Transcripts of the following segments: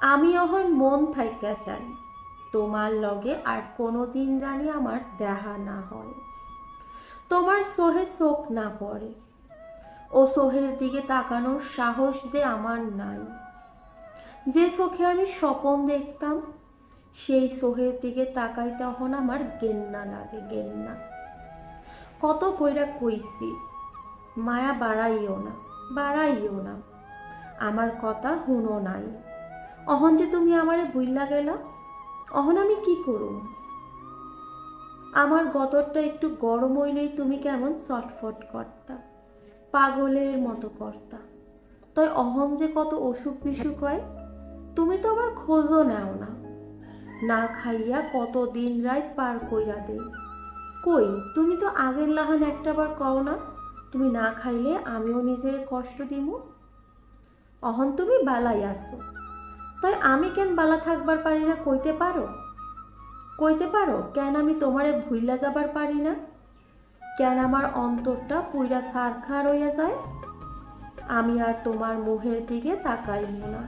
আমি অহন মন থাইকা চাই, তোমার লগে আর কোনো দিন জানি আমার দেখা না হয়। তোমার সোহে চোখ না পড়ে, ও সোহের দিকে তাকানোর সাহস যে আমার নাই। যে চোখে আমি স্বপন দেখতাম, সেই সোহের দিকে তাকাই তখন আমার গেন্না লাগে গেন্না কত কইরা কইছি, মায়া বাড়াইও না বাড়াইও না, আমার কথা হুনো নাই। অহন যে তুমি আমারে বুইলা গেলা, অহন আমি কি করুম? আমার গতরটা একটু গরম হইলেই তুমি কেমন সটফট করতা, পাগলের মতো করতা। তাই অহন যে কত অসুখ বিসুখ হয়, তুমি তো আমার খোঁজও নাও না। না খাইয়া কত দিন রাত পার কইরা দেই। কই, তুমি তো আগের লাহান একটাবার কও না, তুমি না খাইলে আমিও নিজের কষ্ট দিমু? অহন তুমি বালাই আসো তাই আমি কেন বালা থাকবার পারি না কইতে পারো? কইতে পারো, কেন আমি তোমারে ভুইলা যাবার পারি না? কেন আমার অন্তরটা পুইরা সারখা রইয়া যায়? আমি আর তোমার মুখের দিকে তাকাইব না।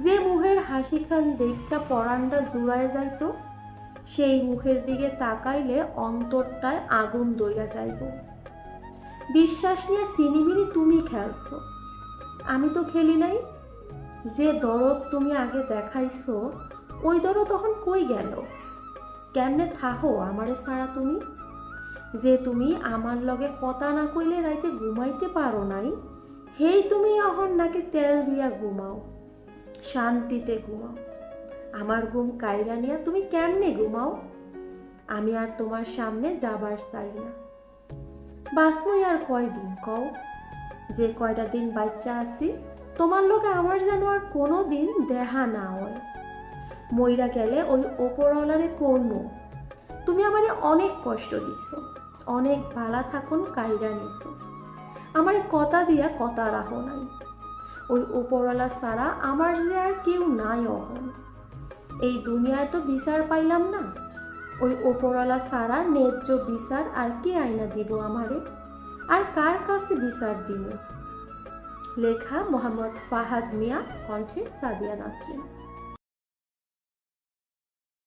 যে মুখের হাসি খান দেখটা পরানটা জুড়ায় যাইতো, সেই মুখের দিকে তাকাইলে অন্তরটায় আগুন দইয়া যাইব। বিশ্বাস নিয়ে সিনিমিনি তুমি খেলছো। আমি তো খেলি নাই যে দরদ তুমি আগে দেখাইছো, ওই দরদ তখন কই গেল? কেমনে থাহো আমারে ছাড়া তুমি? যে তুমি আমার লগে কথা না কইলে রাইতে ঘুমাইতে পারো নাই, হেই তুমি অহন নাকি তেল দিয়া ঘুমাও, শান্তিতে ঘুমাও। আমার ঘুম কাইরা নিয়া তুমি কেমনে ঘুমাও? আমি আর তোমার সামনে যাবার চাই না। বাসমই আর কয়দিন কও? যে কয়টা দিন বাচ্চা আছি তোমার লোকে আমার যেন আর কোনো দিন দেখা না হয়। মইরা গেলে ওই ওপরওয়ালারে কোনো তুমি আমারে অনেক কষ্ট দিছ, অনেক ভালা থাকুন কাইরা নিছ। আমারে কথা দিয়া কথা রাখো নাই। ওই ওপরওয়ালা ছাড়া আমার যে আর কেউ নাই অহন। এই দুনিয়ায় তো বিচার পাইলাম না। ওই ওপরওয়ালা ছাড়া ন্যায্য বিচার আর কে আইনা দিব আমারে? আর কার কাছে বিচার দিব? লেখা মোহাম্মদ ফাহাদ মিয়া কণ্ঠে সাদিয়া নাসরিন।